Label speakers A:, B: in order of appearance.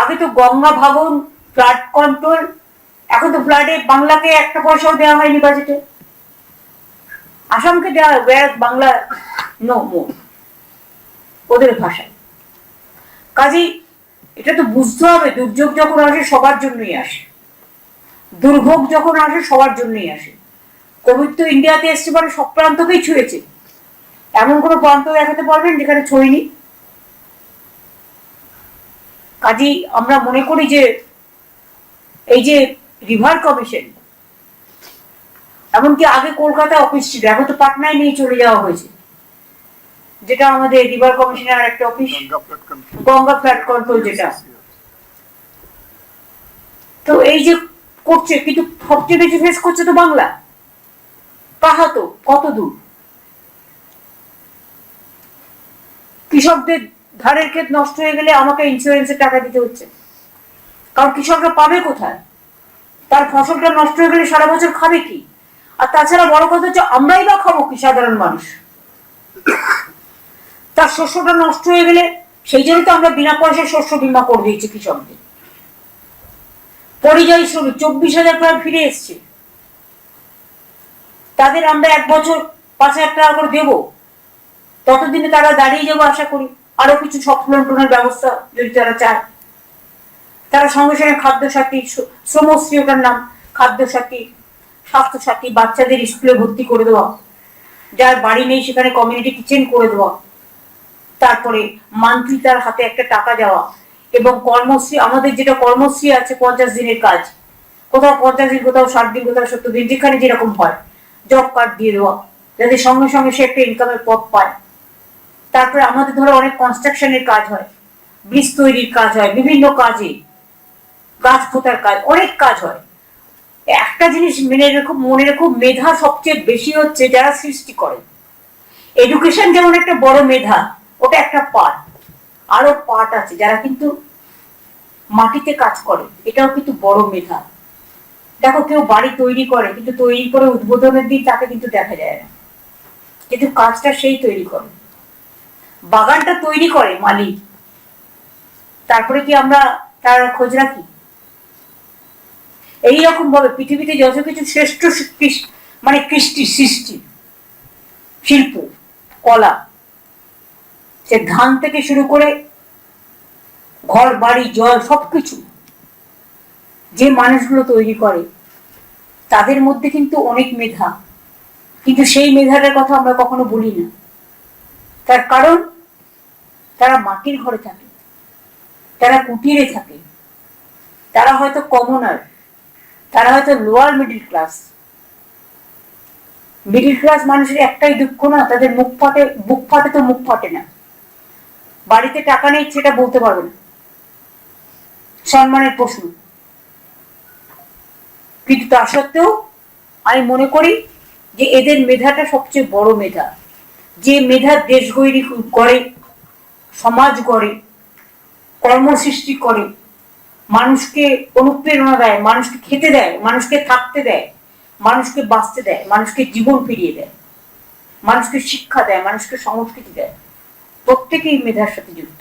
A: আগে তো Ganga ভাগন flood control এখন তো ফ্লাডে বাংলাকে একটা পয়সাও দেওয়া হয়নি বাজেটে আসামকে দেওয়া whereas বাংলা নো মোর ওদের ভাষায়। কাজেই এটা তো বুঝতে হবে, দুর্যোগ যখন আসে সবার জন্যই আসে। দুর্ভোগ যখন আসে সবার জন্যই আসে। কোভিড তো ইন্ডিয়াতে এসছে মানে সব প্রান্তকেই ছুঁয়েছে। এমন কোনো প্রান্ত দেখাতে পারবেন যেখানে ছুঁয়নি? কাজেই আমরা মনে করি যে এই যে রিভার কমিশন এমনকি আগে কলকাতা অফিস ছিল এখন তো পাটনায় নিয়ে চলে যাওয়া হয়েছে। যেটা আমাদের রিভার কমিশনের একটা অফিস
B: গঙ্গা
A: ফ্ল্যাট কন্ট্রোল যেটা। তো এই যে করছে কিন্তু সবচেয়ে বেশি ফেস করছে তো বাংলা। কাহা তো কত দূর। কৃষকদের ধানের ক্ষেত নষ্ট হয়ে গেলে আমাকে ইন্স্যুরেন্সের টাকা দিতে হচ্ছে। কারণ কৃষকরা পাবে কোথায়? তার ফসলটা নষ্ট হয়ে গেলে সারা বছর খাবে কি? আর তাছাড়া বড় কথা হচ্ছে, আমরাই বা খাব কি সাধারণ মানুষ? তার শস্যটা নষ্ট হয়ে গেলে সেই জন্য তো আমরা বিনা পয়সায় শস্য বীমা করে দিয়েছি কৃষকদের। পরিযায়ী শ্রমিক, চব্বিশ হাজার প্রায় ফিরে এসছে। তাদের আমরা এক বছর পাঁচ হাজার টাকা করে দেবো। ততদিনে তারা দাঁড়িয়ে যাব আশা করি। আরও কিছু সফলনের ব্যবস্থা যদি তারা চায়। তারা সঙ্গে সঙ্গে খাদ্য সাথী শ্রমশ্রী ওটার নাম খাদ্য সাথী স্বাস্থ্য সাথী বাচ্চাদের স্কুলে ভর্তি করে দেওয়া। যার বাড়ি নেই সেখানে কমিউনিটি কিচেন করে দেওয়া। তারপরে মান্থলি তার হাতে একটা টাকা দেওয়া এবং কর্মশ্রী, আমাদের যেটা কর্মশ্রী আছে পঞ্চাশ দিনের কাজ। কোথাও পঞ্চাশ দিন, কোথাও ষাট দিন, কোথাও সত্তর দিন, যেখানে যেরকম হয় জব কার্ড দিয়ে দেওয়া। যাতে সঙ্গে সঙ্গে সে একটা ইনকামের পথ পায়। তারপরে আমাদের ধরো অনেক কনস্ট্রাকশনের কাজ হয়। ব্রিজ তৈরির কাজ হয়, বিভিন্ন কাজে গাছ পোতার কাজ, অনেক কাজ হয়। একটা জিনিস মেনে রেখো, মনে রেখো মেধা সবচেয়ে বেশি হচ্ছে যারা সৃষ্টি করে। এডুকেশন যেমন একটা বড় মেধা, ওটা একটা পার্ট আরও পার্ট আছে যারা কিন্তু মাটিতে কাজ করে, এটাও কিন্তু বড় মেধা। দেখো কেউ বাড়ি তৈরি করে, কিন্তু তৈরি করে উদ্বোধনের দিন তাকে কিন্তু দেখা যায় না। কিন্তু কাজটা সেই তৈরি করে। বাগানটা তৈরি করে মালিক। তারপরে কি আমরা তার খোঁজ রাখি? এইরকম ভাবে পৃথিবীতে যত কিছু শ্রেষ্ঠ মানে কৃষ্টি সৃষ্টি, শিল্প, কলা, সে ধান থেকে শুরু করে ঘর, বাড়ি, জল, সবকিছু যে মানুষগুলো তৈরি করে, তাদের মধ্যে কিন্তু অনেক মেধা। কিন্তু সেই মেধাটার কথা আমরা কখনো বলি না। তার কারণ তারা মাটির ঘরে থাকে, তারা কুটিরে থাকে, তারা হয়তো কমনার তারা হয়তো lower middle class middle class মানুষের একটাই দুঃখ না, তাদের মুখ ফাটে মুখ ফাটে তো মুখ ফাটে না। বাড়িতে টাকা নেই, সেটা বলতে পারবে না। সম্মানের প্রশ্ন। কিন্তু তা সত্ত্বেও আমি মনে করি যে এদের মেধাটা সবচেয়ে বড় মেধা। যে মেধা দেশ গৈরি করে সমাজ গড়ে, কর্ম সৃষ্টি করে, মানুষকে অনুপ্রেরণা দেয়, মানুষকে খেতে দেয়, মানুষকে থাকতে দেয়, মানুষকে বাঁচতে দেয়, মানুষকে জীবন ফিরিয়ে দেয়, মানুষকে শিক্ষা দেয়, মানুষকে সংস্কৃতি দেয়। প্রত্যেকেই মেধার সাথে যুক্ত।